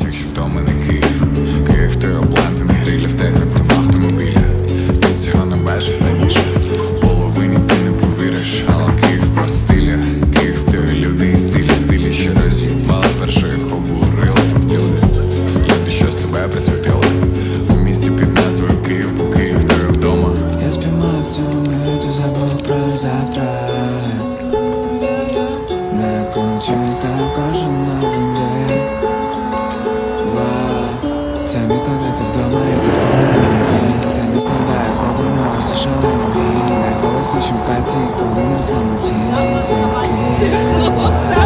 навіть якщо не Київ. Київ той ти облантин, грілі в технік автомобілі Ти цього не бачив раніше. Половині ти не повіриш, але Київ про стиля Київ ти люди і стилі, стилі ще роз'їбали Спершу їх обурили. Люди Люди, що себе присвятили. У місті під назвою Київ, бо Київ ти вдома. Я спіймав цю мить, забув про завтра. Не кучу, та кожен новий Це місто, де ти вдома, і ти сповнений надій Це місто, де згодом на усі шалені війни. Колись наші паті, коли на самоті. Це Київ